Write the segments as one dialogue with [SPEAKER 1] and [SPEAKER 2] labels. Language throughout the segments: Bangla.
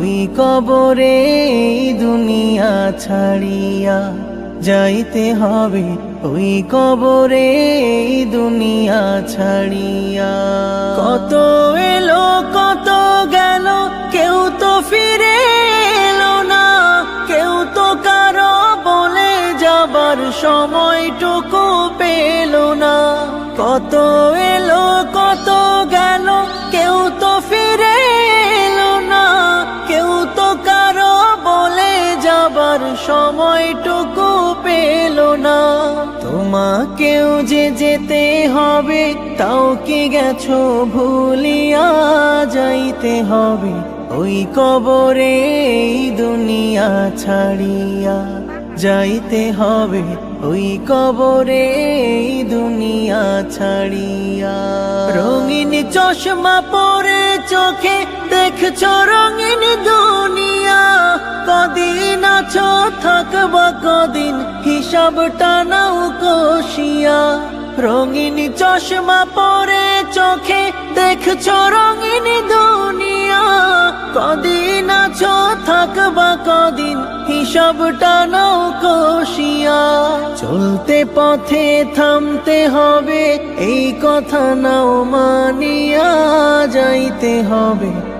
[SPEAKER 1] ওই কবরে দুনিয়া ছাড়িয়া যাইতে হবে। ওই কবরে দুনিয়া ছাড়িয়া। কত এলো, কত গেল, কেউ তো ফিরে এলো না। কেউ তো কারও বলে যাবার সময়টুকু পেল না। কত এলো, কত সময়টুকু পেল না। তোমাকেও যে যেতে হবে, তাও কি গেছো ভুলিয়া যাইতে হবে? ওই কবরে দুনিয়া ছাড়িয়া যাইতে হবে। ওই কবরে দুনিয়া ছাড়িয়া। রঙিন চশমা পরে চোখে দেখছ রঙিন দুনিয়া। কদিন আছো, থাকবা কদিন। হিসাব টানাও কষিয়া। রঙিন চশমা পরে চোখে দেখছ রঙিন দুনিয়া। কদিন আছো, থাকবা কদিন হিসাব টানাও কষিয়া। চলতে পথে থামতে হবে, এই কথা নাও মানিয়া যাইতে হবে।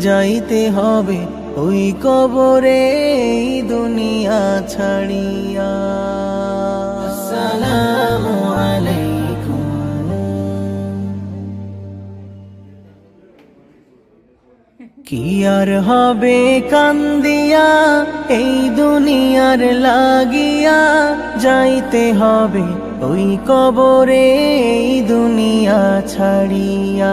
[SPEAKER 1] যাইতে হবে ওই কবরে এই দুনিয়া ছাড়িয়া। আলাইকুম। কি আর হবে কান্দিয়া এই দুনিয়ার লাগিয়া? যাইতে হবে ওই কবরে এই দুনিয়া ছাড়িয়া।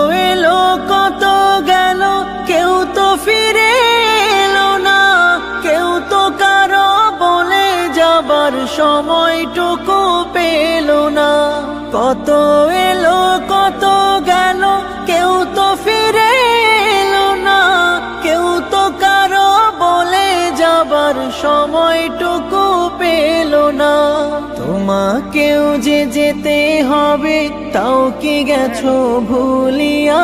[SPEAKER 1] সময়টুকু পেল না। কত এলো, কত গেল, কেউ তো ফিরে এলো না। কেউ তো কারও বলে যাবার সময়টুকু পেল না। তোমাকেও যে যেতে হবে, তাও কি গেছো ভুলিয়া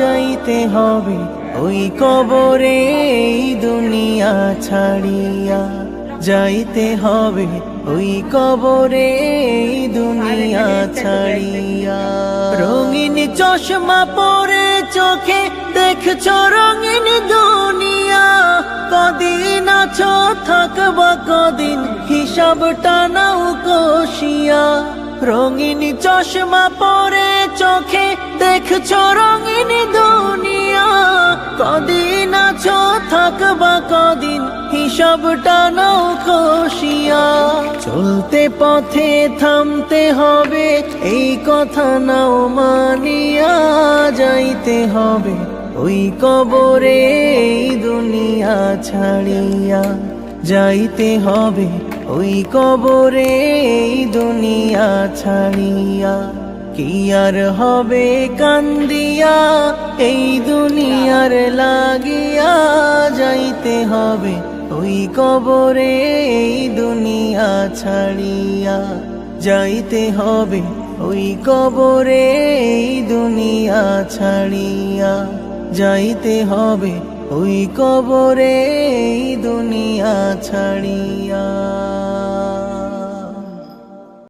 [SPEAKER 1] যাইতে হবে? ওই কবরে দুনিয়া ছাড়িয়া যাইতে হবে ওই কবরে দুনিয়া ছাড়িয়া। রঙিন চশমা পরে চোখে দেখছ রঙিন দুনিয়া। কদিন আছো থাকবা কদিন হিসাব টানাও কষিয়া। রঙিন চশমা পরে চোখে দেখছ রঙিন দুনিয়া। কদিন আছো থাকবা কদিন হিসাব টানাও চলতে পথে থামতে হবে। এই কথা নাও মানিয়া যাইতে হবে। ওই কবরে এই দুনিয়া ছাড়িয়া যাইতে হবে। ওই কবরে এই দুনিয়া ছাড়িয়া কি আর হবে কান্দিয়া? এই দুনিয়ার লাগিয়া যাইতে হবে। ওই কবরে এই দুনিয়া ছাড়িয়া যাইতে হবে। ওই কবরে এই দুনিয়া ছাড়িয়া যাইতে হবে। ওই কবরে এই দুনিয়া ছাড়িয়া।